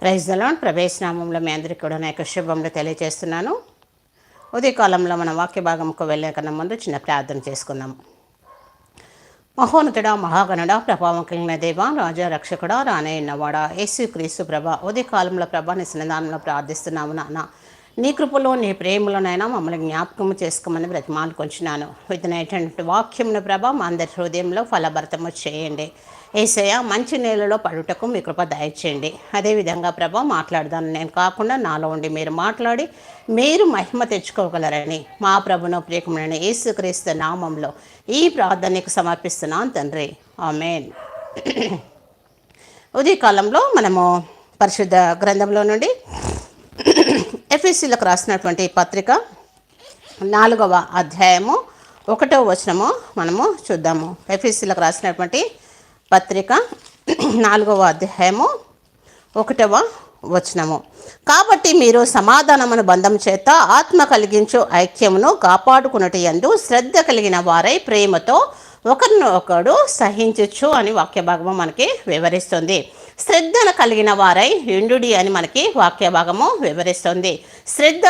Praise దలాన్ ప్రవేశనామంలో మీ అందరికీ కూడా నా యొక్క శుభములు తెలియజేస్తున్నాను. ఉదయకాలంలో మన వాక్య భాగంకు వెళ్ళే కన్నా ముందు చిన్న ప్రార్థన చేసుకుందాం. మహోన్నతుడ మహాగణుడ ప్రభావం కలిగిన దేవ రాజా రక్షకుడా రానయ్యన్నవాడా యేసు క్రీస్తు ప్రభ ఉదయకాలంలో ప్రభా నీ ప్రార్థిస్తున్నాము నాన్న. నీ కృపలో నీ ప్రేమలోనైనా మమ్మల్ని జ్ఞాపకం చేసుకోమని బ్రతిమాలు విత్తనైనటువంటి విధనైనటువంటి వాక్యమును ప్రభ మా అందరి హృదయంలో ఫలభరితము చేయండి. ఏసయ్య మంచి నేలలో పడుటకు మీ కృప దయచేయండి. అదేవిధంగా ప్రభ మాట్లాడదాను నేను కాకుండా నాలో ఉండి మీరు మాట్లాడి మీరు మహిమ తెచ్చుకోగలరని మా ప్రభును ప్రియకమైన యేసుక్రీస్తు నామంలో ఈ ప్రార్థనకు సమర్పిస్తున్నాను తండ్రి. ఆమెన్. ఉదయకాలంలో మనము పరిశుద్ధ గ్రంథంలో నుండి ఎఫ్ఎస్సీలకు రాసినటువంటి పత్రిక నాలుగవ అధ్యాయము ఒకటవ వచనము మనము చూద్దాము. ఎఫ్ఎస్సీలకు రాసినటువంటి పత్రిక నాలుగవ అధ్యాయము ఒకటవ వచనము. కాబట్టి మీరు సమాధానమును బంధం చేత ఆత్మ కలిగించు ఐక్యమును కాపాడుకున్నటి యందు శ్రద్ధ కలిగిన వారై ప్రేమతో ఒకరినొకడు సహించచ్చు అని వాక్య భాగము మనకి వివరిస్తుంది. శ్రద్ధను కలిగిన వారై ఇండుడి అని మనకి వాక్య భాగము వివరిస్తుంది. శ్రద్ధ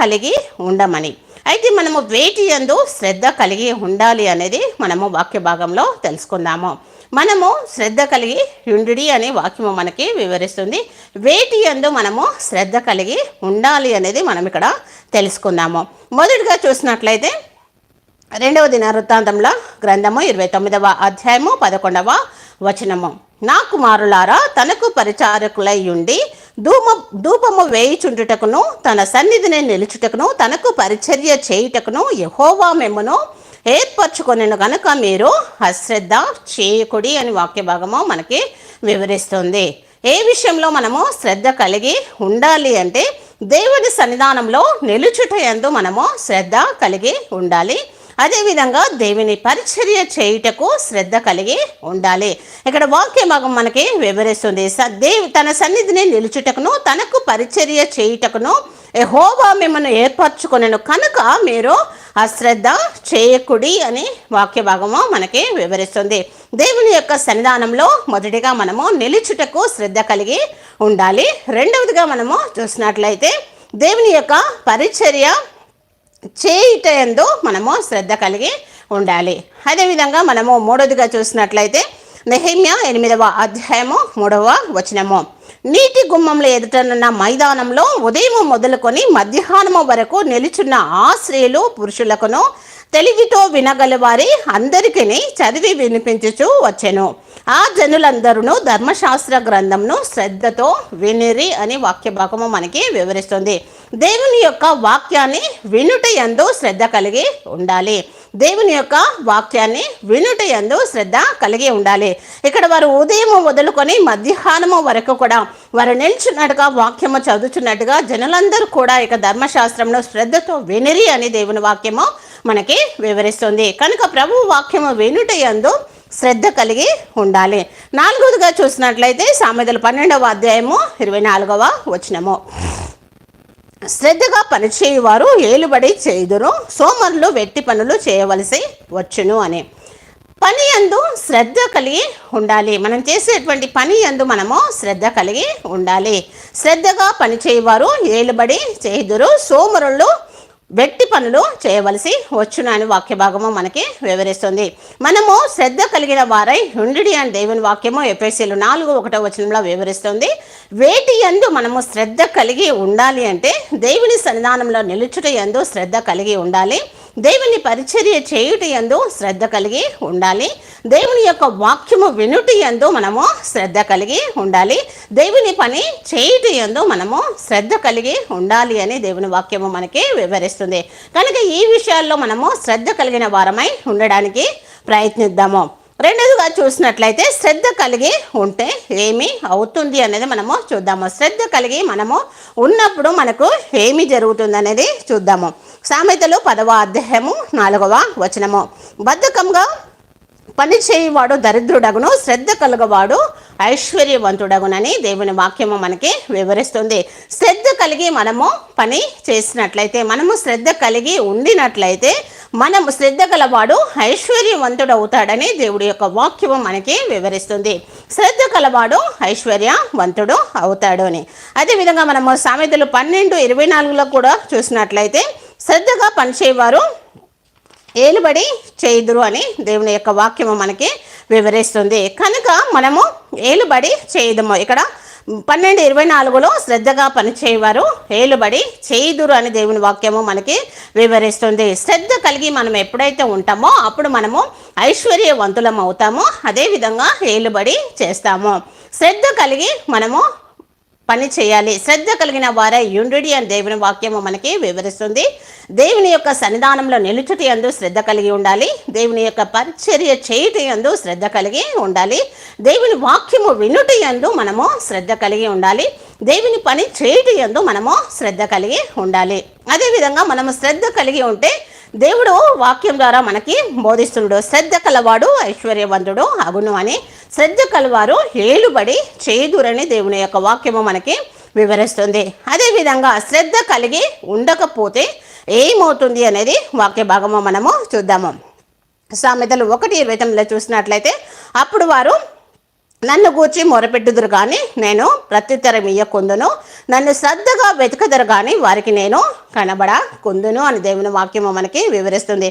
కలిగి ఉండమని. అయితే మనము వేటి యందు శ్రద్ధ కలిగి ఉండాలి అనేది మనము వాక్య భాగంలో తెలుసుకుందాము. మనము శ్రద్ధ కలిగి ఉండుడి అనే వాక్యము మనకి వివరిస్తుంది. వేటి యందు మనము శ్రద్ధ కలిగి ఉండాలి అనేది మనం ఇక్కడ తెలుసుకుందాము. మొదటిగా చూసినట్లయితే రెండవ దిన వృత్తాంతంలో గ్రంథము ఇరవై తొమ్మిదవ అధ్యాయము పదకొండవ వచనము. నా కుమారులారా తనకు పరిచారకులై ఉండి ధూమ ధూపము వేయిచుండుటకును తన సన్నిధిని నిలుచుటకును తనకు పరిచర్య చేయుటకును యహోవా మెమ్మును ఏర్పరచుకొనిను గనుక మీరు అశ్రద్ధ చేయకుడి అని వాక్య భాగము మనకి వివరిస్తుంది. ఏ విషయంలో మనము శ్రద్ధ కలిగి ఉండాలి అంటే దేవుని సన్నిధానంలో నిలుచుట ఎందు మనము శ్రద్ధ కలిగి ఉండాలి. అదేవిధంగా దేవుని పరిచర్య చేయుటకు శ్రద్ధ కలిగి ఉండాలి. ఇక్కడ వాక్య భాగం మనకి వివరిస్తుంది. స దేవి తన సన్నిధిని నిలుచుటకును తనకు పరిచర్య చేయుటకును హోవా మిమ్మల్ని ఏర్పరచుకున్నాను కనుక మీరు అశ్రద్ధ చేయకుడి అని వాక్య భాగము మనకి వివరిస్తుంది. దేవుని యొక్క సన్నిధానంలో మొదటిగా మనము నిలుచుటకు శ్రద్ధ కలిగి ఉండాలి. రెండవదిగా మనము చూసినట్లయితే దేవుని యొక్క పరిచర్య చేయుట ఎందు మనము శ్రద్ధ కలిగి ఉండాలి. అదేవిధంగా మనము మూడవదిగా చూసినట్లయితే నెహిమ్య ఎనిమిదవ అధ్యాయము మూడవ వచనము. నీటి గుమ్మంలో ఎదుటనున్న మైదానంలో ఉదయం మొదలుకొని మధ్యాహ్నము వరకు నిలుచున్న ఆ స్త్రీలు పురుషులకును తెలివితో వినగలవారి అందరికీ చదివి వినిపించుచూ వచ్చెను. ఆ జనులందరూ ధర్మశాస్త్ర గ్రంథంను శ్రద్ధతో వినిరి అని వాక్య భాగము మనకి వివరిస్తుంది. దేవుని యొక్క వాక్యాన్ని వినుట ఎందు శ్రద్ధ కలిగి ఉండాలి. దేవుని యొక్క వాక్యాన్ని వినుట ఎందు శ్రద్ధ కలిగి ఉండాలి. ఇక్కడ వారు ఉదయం మొదలుకొని మధ్యాహ్నము వరకు కూడా వారు నిల్చున్నట్టుగా వాక్యము చదువుతున్నట్టుగా జనులందరూ కూడా ఇక ధర్మశాస్త్రంలో శ్రద్ధతో వినిరి అని దేవుని వాక్యము మనకి వివరిస్తుంది. కనుక ప్రభు వాక్యము వినుట యందు శ్రద్ధ కలిగి ఉండాలి. నాలుగవదిగా చూసినట్లయితే సామెతలు పన్నెండవ అధ్యాయము ఇరవై నాలుగవ వచనము. శ్రద్ధగా పనిచేయువారు ఏలుబడి చేయుదురు. సోమరులు వెట్టి పనులు చేయవలసి వచ్చును అని. పని అందు శ్రద్ధ కలిగి ఉండాలి. మనం చేసేటువంటి పని అందు మనము శ్రద్ధ కలిగి ఉండాలి. శ్రద్ధగా పనిచేయవారు ఏలుబడి చేయుదురు. సోమరులు వెట్టి పనులు చేయవలసి వచ్చును అని వాక్య భాగము మనకి వివరిస్తుంది. మనము శ్రద్ధ కలిగిన వారై ఉండి అని దేవుని వాక్యము ఎపిఎస్సీలు నాలుగు ఒకటో వచనంలో వివరిస్తుంది. వేటి యందు మనము శ్రద్ధ కలిగి ఉండాలి అంటే దేవుని సన్నిధానంలో నిలుచుట యందు శ్రద్ధ కలిగి ఉండాలి. దేవుని పరిచర్య చేయుట యందు శ్రద్ధ కలిగి ఉండాలి. దేవుని యొక్క వాక్యము వినుటి యందు మనము శ్రద్ధ కలిగి ఉండాలి. దేవుని పని చేయుట యందు మనము శ్రద్ధ కలిగి ఉండాలి అని దేవుని వాక్యము మనకి వివరిస్తుంది. కనుక ఈ విషయాల్లో మనము శ్రద్ధ కలిగిన వారమై ఉండడానికి ప్రయత్నిద్దాము. రెండోదిగా చూసినట్లయితే శ్రద్ధ కలిగి ఉంటే ఏమి అవుతుంది అనేది మనము చూద్దాము. శ్రద్ధ కలిగి మనము ఉన్నప్పుడు మనకు ఏమి జరుగుతుంది అనేది చూద్దాము. సామెతలు పదవ అధ్యాయము నాలుగవ వచనము. బద్ధకంగా పని చేయువాడు దరిద్రుడగును శ్రద్ధ కలగవాడు ఐశ్వర్యవంతుడగునని దేవుని వాక్యము మనకి వివరిస్తుంది. శ్రద్ధ కలిగి మనము పని చేసినట్లయితే మనము శ్రద్ధ కలిగి ఉండినట్లయితే మనం శ్రద్ధ గలవాడు ఐశ్వర్యవంతుడు అవుతాడని దేవుడి యొక్క వాక్యము మనకి వివరిస్తుంది. శ్రద్ధ కలవాడు ఐశ్వర్యవంతుడు అవుతాడు అని. అదేవిధంగా మనము సామెతలు పన్నెండు ఇరవై నాలుగులో కూడా చూసినట్లయితే శ్రద్ధగా పనిచేయవారు. ఏలుబడి చేయుదురు అని దేవుని యొక్క వాక్యము మనకి వివరిస్తుంది. కనుక మనము ఏలుబడి చేయదము. ఇక్కడ పన్నెండు ఇరవై నాలుగులో శ్రద్ధగా పనిచేయవారు ఏలుబడి చేయుదురు అని దేవుని వాక్యము మనకి వివరిస్తుంది. శ్రద్ధ కలిగి మనం ఎప్పుడైతే ఉంటామో అప్పుడు మనము ఐశ్వర్యవంతులం అవుతామో. అదేవిధంగా ఏలుబడి చేస్తాము. శ్రద్ధ కలిగి మనము పని చేయాలి. శ్రద్ధ కలిగిన వారే యుండుడి అని దేవుని వాక్యము మనకి వివరిస్తుంది. దేవుని యొక్క సన్నిధానంలో నిలుచుటి అందు శ్రద్ధ కలిగి ఉండాలి. దేవుని యొక్క పరిచర్య చేయుటి అందు శ్రద్ధ కలిగి ఉండాలి. దేవుని వాక్యము వినుటి అందు మనము శ్రద్ధ కలిగి ఉండాలి. దేవుని పని చేయుటి అందు మనము శ్రద్ధ కలిగి ఉండాలి. అదేవిధంగా మనము శ్రద్ధ కలిగి ఉంటే దేవుడు వాక్యం ద్వారా మనకి బోధిస్తున్నాడు శ్రద్ధ కలవాడు ఐశ్వర్యవంతుడు అగును అని. శ్రద్ధ కలవారు ఏలుబడి చేదురని దేవుని యొక్క వాక్యము మనకి వివరిస్తుంది. అదేవిధంగా శ్రద్ధ కలిగి ఉండకపోతే ఏమవుతుంది అనేది వాక్య భాగము మనము చూద్దాము. సామెతలు ఒకటి ఇరవై తొమ్మిదిలో చూసినట్లయితే అప్పుడు వారు నన్ను గూర్చి మొరపెట్టుదురు కానీ నేను ప్రత్యుత్తరం ఇయ్యకుందును నన్ను శ్రద్ధగా వెతుకుదురు కానీ వారికి నేను కనబడ కుందును అని దేవుని వాక్యము మనకి వివరిస్తుంది.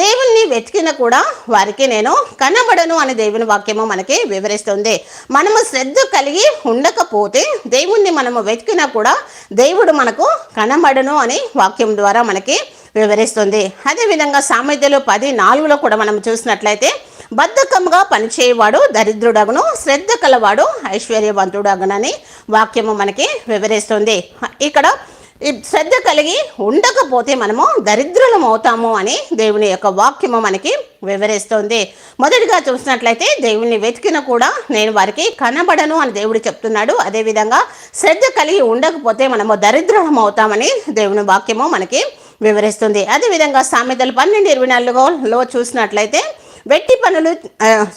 దేవుణ్ణి వెతికిన కూడా వారికి నేను కనబడను అని దేవుని వాక్యము మనకి వివరిస్తుంది. మనము శ్రద్ధ కలిగి ఉండకపోతే దేవుణ్ణి మనము వెతికినా కూడా దేవుడు మనకు కనబడను అని వాక్యం ద్వారా మనకి వివరిస్తుంది. అదేవిధంగా సామెతలు పది నాలుగులో కూడా మనం చూసినట్లయితే బద్ధకంగా పనిచేయవాడు దరిద్రుడగును శ్రద్ధ కలవాడు ఐశ్వర్యవంతుడగునని వాక్యము మనకి వివరిస్తుంది. ఇక్కడ ఈ శ్రద్ధ కలిగి ఉండకపోతే మనము దరిద్రులం అవుతాము అని దేవుని యొక్క వాక్యము మనకి వివరిస్తుంది. మొదటిగా చూసినట్లయితే దేవుని వెతికిన కూడా నేను వారికి కనబడను అని దేవుడు చెప్తున్నాడు. అదేవిధంగా శ్రద్ధ కలిగి ఉండకపోతే మనము దరిద్రులం అవుతామని దేవుని వాక్యము మనకి వివరిస్తుంది. అదేవిధంగా సామెతలు పన్నెండు ఇరవై నాలుగులో చూసినట్లయితే వెట్టి పనులు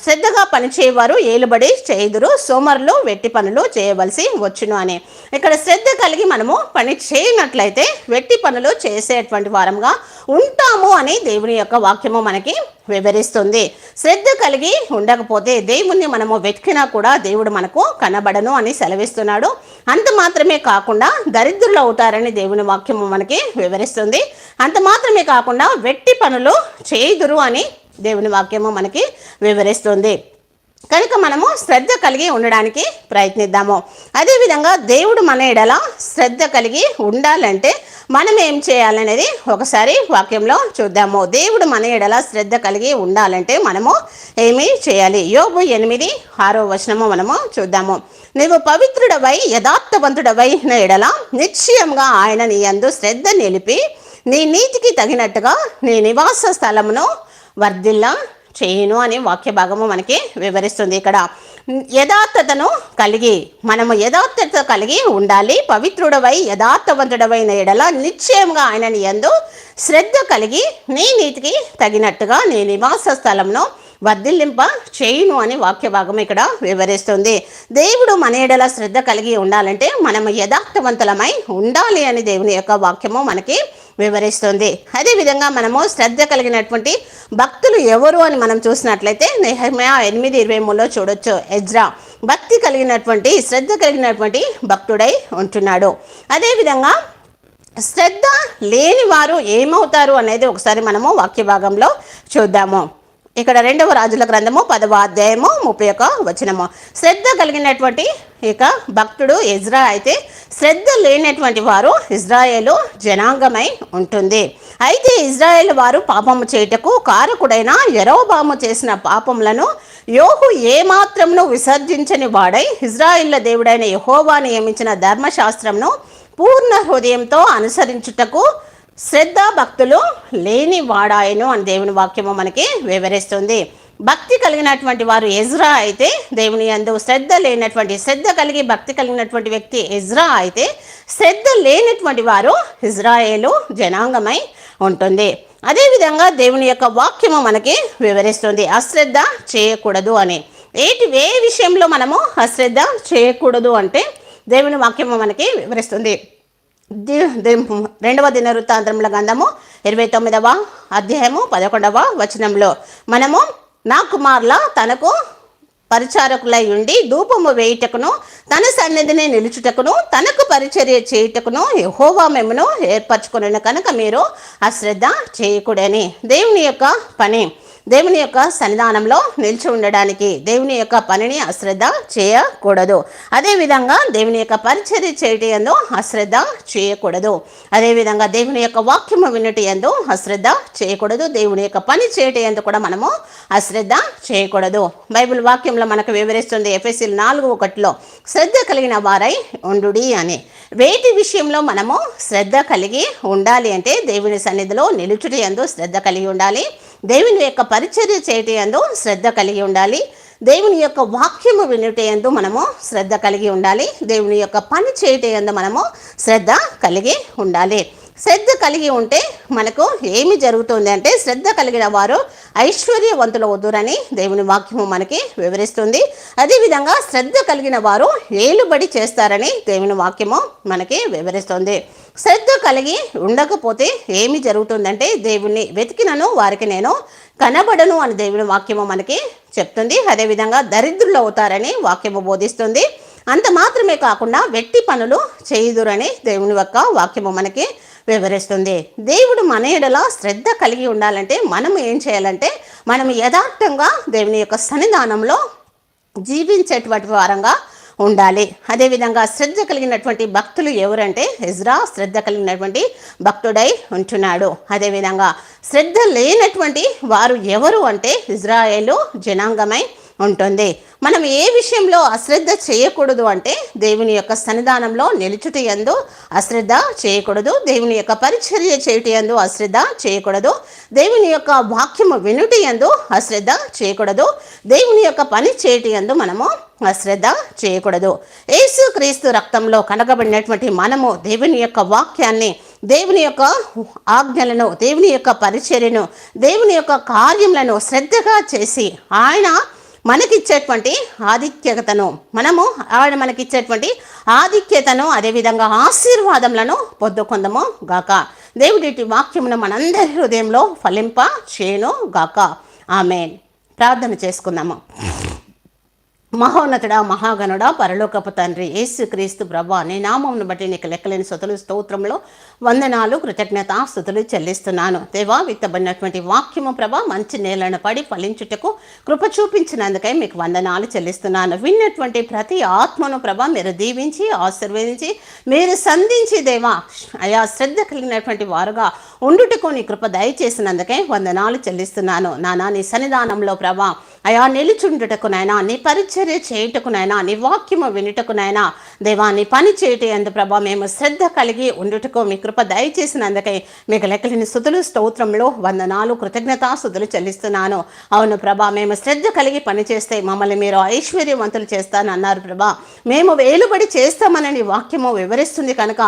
శ్రద్ధగా పనిచేయవారు ఏలుబడి చేదురు సోమరులు వెట్టి పనులు చేయవలసి వచ్చును అని. ఇక్కడ శ్రద్ధ కలిగి మనము పని చేయనట్లయితే వెట్టి పనులు చేసేటువంటి వారంగా ఉంటాము అని దేవుని యొక్క వాక్యము మనకి వివరిస్తుంది. శ్రద్ధ కలిగి ఉండకపోతే దేవుణ్ణి మనము వెతికినా కూడా దేవుడు మనకు కనబడను అని సెలవిస్తున్నాడు. అంత మాత్రమే కాకుండా దరిద్రులు అవుతారని దేవుని వాక్యము మనకి వివరిస్తుంది. అంత మాత్రమే కాకుండా వెట్టి పనులు చేయుదురు అని దేవుని వాక్యము మనకి వివరిస్తుంది. కనుక మనము శ్రద్ధ కలిగి ఉండడానికి ప్రయత్నిద్దాము. అదేవిధంగా దేవుడు మన ఎడల శ్రద్ధ కలిగి ఉండాలంటే మనం ఏం చేయాలనేది ఒకసారి వాక్యంలో చూద్దాము. దేవుడు మన ఎడల శ్రద్ధ కలిగి ఉండాలంటే మనము ఏమి చేయాలి? యోబు ఎనిమిది ఆరో వచనము మనము చూద్దాము. నీవు పవిత్రుడవై యథార్థవంతుడవై ఎడల నిశ్చయంగా ఆయన నీ అందు శ్రద్ధ నిలిపి నీ నీతికి తగినట్టుగా నీ నివాస స్థలమును వర్ధిల్లా చేయను అని వాక్య భాగము మనకి వివరిస్తుంది ఇక్కడ. యథార్థతను కలిగి మనము యథార్థత కలిగి ఉండాలి. పవిత్రుడవై యథార్థవంతుడవైన ఎడల నిశ్చయంగా ఆయనని ఎందు శ్రద్ధ కలిగి నీ నీతికి తగినట్టుగా నీ నివాస స్థలంలో వర్ధిల్లింప చేయును అని వాక్య భాగం ఇక్కడ వివరిస్తుంది. దేవుడు మన ఎడల శ్రద్ధ కలిగి ఉండాలంటే మనము యథార్థవంతులమై ఉండాలి అని దేవుని యొక్క వాక్యము మనకి వివరిస్తుంది. అదేవిధంగా మనము శ్రద్ధ కలిగినటువంటి భక్తులు ఎవరు అని మనం చూసినట్లయితే నెహమ్యా ఎనిమిది ఇరవై మూడులో చూడొచ్చు. ఎజ్రా భక్తి కలిగినటువంటి శ్రద్ధ కలిగినటువంటి భక్తుడై ఉంటున్నాడు. అదేవిధంగా శ్రద్ధ లేని వారు ఏమవుతారు అనేది ఒకసారి మనము వాక్య భాగంలో చూద్దాము. ఇక్కడ రెండవ రాజుల గ్రంథము పదవ అధ్యాయము ముప్పై ఒక వచనము. శ్రద్ధ కలిగినటువంటి ఇక భక్తుడు ఇజ్రా అయితే శ్రద్ధ లేనటువంటి వారు ఇజ్రాయేలు జనాంగమై ఉంటుంది. అయితే ఇజ్రాయేల్ వారు పాపము చేయుటకు కారకుడైన యరోబాము చేసిన పాపములను యోహు ఏమాత్రమును విసర్జించని వాడై ఇజ్రాయిల్ల దేవుడైన యహోవా నియమించిన ధర్మశాస్త్రంను పూర్ణ హృదయంతో అనుసరించుటకు శ్రద్ధ భక్తులు లేని వాడాయను అని దేవుని వాక్యము మనకి వివరిస్తుంది. భక్తి కలిగినటువంటి వారు ఎజ్రా అయితే దేవుని యందు శ్రద్ధ లేనటువంటి శ్రద్ధ కలిగి భక్తి కలిగినటువంటి వ్యక్తి ఎజ్రా అయితే శ్రద్ధ లేనటువంటి వారు ఇజ్రాయేలు జనాంగమై ఉంటుంది. అదేవిధంగా దేవుని యొక్క వాక్యము మనకి వివరిస్తుంది అశ్రద్ధ చేయకూడదు అని. ఏటి ఏ విషయంలో మనము అశ్రద్ధ చేయకూడదు అంటే దేవుని వాక్యము మనకి వివరిస్తుంది. రెండవ దినవృత్తాంతరముల గంధము ఇరవై తొమ్మిదవ అధ్యాయము పదకొండవ వచనంలో మనము నా కుమార్ల తనకు పరిచారకులై ఉండి ధూపము వేయుటకును తన సన్నిధిని నిలుచుటకును తనకు పరిచర్య చేయుటకును యహోవా మెమును ఏర్పరచుకుని కనుక మీరు అశ్రద్ధ చేయకూడని. దేవుని యొక్క పని. దేవుని యొక్క సన్నిధానంలో నిలిచి ఉండడానికి దేవుని యొక్క పనిని అశ్రద్ధ చేయకూడదు. అదేవిధంగా దేవుని యొక్క పరిచర్య చేయటం ఎందు అశ్రద్ధ చేయకూడదు. అదేవిధంగా దేవుని యొక్క వాక్యము వినటి ఎందు అశ్రద్ధ చేయకూడదు. దేవుని యొక్క పని చేయటం ఎందు కూడా మనము అశ్రద్ధ చేయకూడదు. బైబిల్ వాక్యంలో మనకు వివరిస్తుంది ఎఫ్ఎస్సి నాలుగు ఒకటిలో శ్రద్ధ కలిగిన వారై ఉండు అని. వేటి విషయంలో మనము శ్రద్ధ కలిగి ఉండాలి అంటే దేవుని సన్నిధిలో నిలుచుటి ఎందు శ్రద్ధ కలిగి ఉండాలి. దేవుని యొక్క పరిచర్య చేయటందు శ్రద్ధ కలిగి ఉండాలి. దేవుని యొక్క వాక్యము వినుటయందు మనము శ్రద్ధ కలిగి ఉండాలి. దేవుని యొక్క పని చేయటందు మనము శ్రద్ధ కలిగి ఉండాలి. శ్రద్ధ కలిగి ఉంటే మనకు ఏమి జరుగుతుంది అంటే శ్రద్ధ కలిగిన వారు ఐశ్వర్యవంతులు అవుతురని దేవుని వాక్యము మనకి వివరిస్తుంది. అదేవిధంగా శ్రద్ధ కలిగిన వారు ఏలుబడి చేస్తారని దేవుని వాక్యము మనకి వివరిస్తుంది. శ్రద్ధ కలిగి ఉండకపోతే ఏమి జరుగుతుందంటే దేవుణ్ణి వెతికినను వారికి నేను కనబడను అని దేవుని వాక్యము మనకి చెప్తుంది. అదేవిధంగా దరిద్రులు అవుతారని వాక్యము బోధిస్తుంది. అంత మాత్రమే కాకుండా వెట్టి పనులు చేయుదురని దేవుని యొక్క వాక్యము మనకి వివరిస్తుంది. దేవుడు మన ఎడలో శ్రద్ధ కలిగి ఉండాలంటే మనం ఏం చేయాలంటే మనం యథార్థంగా దేవుని యొక్క సన్నిధానంలో జీవించేటువంటి వారంగా ఉండాలి. అదేవిధంగా శ్రద్ధ కలిగినటువంటి భక్తులు ఎవరంటే ఇజ్రా శ్రద్ధ కలిగినటువంటి భక్తుడై ఉంటున్నాడు. అదేవిధంగా శ్రద్ధ లేనటువంటి వారు ఎవరు అంటే ఇజ్రాయేలు జనాంగమై ఉంటుంది. మనం ఏ విషయంలో అశ్రద్ధ చేయకూడదు అంటే దేవుని యొక్క సన్నిధానంలో నిలుచుట ఎందు అశ్రద్ధ చేయకూడదు. దేవుని యొక్క పరిచర్య చేయుట ఎందు అశ్రద్ధ చేయకూడదు. దేవుని యొక్క వాక్యము వినుటి ఎందు అశ్రద్ధ చేయకూడదు. దేవుని యొక్క పని చేయటి ఎందు మనము అశ్రద్ధ చేయకూడదు. యేసు క్రీస్తు రక్తంలో కనగబడినటువంటి మనము దేవుని యొక్క వాక్యాన్ని దేవుని యొక్క ఆజ్ఞలను దేవుని యొక్క పరిచర్యను దేవుని యొక్క కార్యములను శ్రద్ధగా చేసి ఆయన మనకిచ్చేటువంటి ఆధిక్యతను మనము ఆవిడ మనకిచ్చేటువంటి ఆధిక్యతను అదేవిధంగా ఆశీర్వాదములను పొద్దుకొందము గాక. దేవుడి వాక్యమును మనందరి హృదయంలో ఫలింప చేయను గాక. ఆమె ప్రార్థన చేసుకుందాము. మహోన్నతుడా మహాగణుడ పరలోకపు తండ్రి యేసుక్రీస్తు ప్రభా నీ నామంను బట్టి నీకు లెక్కలేని స్థుతులు స్తోత్రంలో వందనాలు కృతజ్ఞత స్థుతులు చెల్లిస్తున్నాను. దేవా విత్తబడినటువంటి వాక్యము ప్రభ మంచి నేలను పడి ఫలించుటకు కృప చూపించినందుకై మీకు వందనాలు చెల్లిస్తున్నాను. విన్నటువంటి ప్రతి ఆత్మను ప్రభ మీరు దీవించి ఆశీర్వదించి మీరు సంధించి దేవా అయా శ్రద్ధ కలిగినటువంటి వారుగా ఉండుటకు నీ కృప దయచేసినందుకై వందనాలు చెల్లిస్తున్నాను. నానా నీ సన్నిధానంలో ప్రభా అయా నిలుచుండుటకునైనా నీ పరిచర్య చేయుటకునైనా నీ వాక్యము వినుటకునైనా దేవా నీ పని చేయట ఎందు ప్రభా మేము శ్రద్ధ కలిగి ఉండుటకు మీ కృప దయచేసినందుకై మీకు లెక్కలేని సుతులు స్తోత్రంలో వందనాలు కృతజ్ఞతాస్థుతులు చెల్లిస్తున్నాను. అవును ప్రభా మేము శ్రద్ధ కలిగి పనిచేస్తే మమ్మల్ని మీరు ఐశ్వర్యవంతులు చేస్తానన్నారు ప్రభా. మేము వేలుబడి చేస్తామనని వాక్యము వివరిస్తుంది కనుక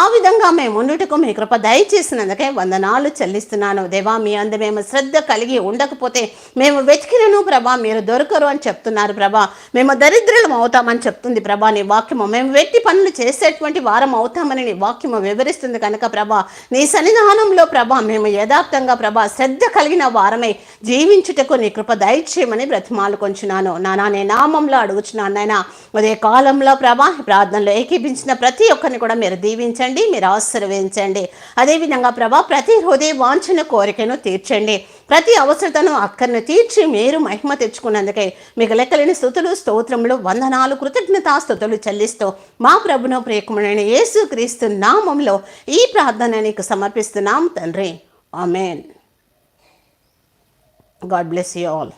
ఆ విధంగా మేము ఉండుటకు మీ కృప దయచేసినందుకే వందనాలు చెల్లిస్తున్నాను. దేవా మీ అందు మేము శ్రద్ధ కలిగి ఉండకపోతే మేము వెతికినను ప్రభా ప్రభా మీరు దొరకరు అని చెప్తున్నారు ప్రభా. మేము దరిద్రులం అవుతామని చెప్తుంది ప్రభా నీ వాక్యము. మేము వెట్టి పనులు చేసేటువంటి వారం అవుతామని నీ వాక్యము వివరిస్తుంది కనుక ప్రభా. నీ సన్నిధానంలో ప్రభా మేము యథార్థంగా ప్రభా శ్రద్ధ కలిగిన వారమై జీవించుటకు నీ కృప దయచేయమని బ్రతిమాలు కొంచున్నాను. నానా నీ నామంలో అడుగుచున్నాను నాయన. అదే కాలంలో ప్రభా ప్రార్థనలో ఏకీపించిన ప్రతి ఒక్కరిని కూడా మీరు దీవించండి మీరు ఆశీర్వదించండి. అదేవిధంగా ప్రభా ప్రతి హృదయ వాంఛన కోరికను తీర్చండి. ప్రతి అవసరతను అక్కర్ను తీర్చి మీరు మహిమ తెచ్చుకున్నందుకే మీకు లెక్కలేని స్థుతులు స్తోత్రములు వందనాలు కృతజ్ఞతాస్థుతులు చెల్లిస్తూ మా ప్రభును ప్రియకుమైన యేసు క్రీస్తు నామంలో ఈ ప్రార్థన నీకు సమర్పిస్తున్నాం తండ్రి. Amen. God bless you all.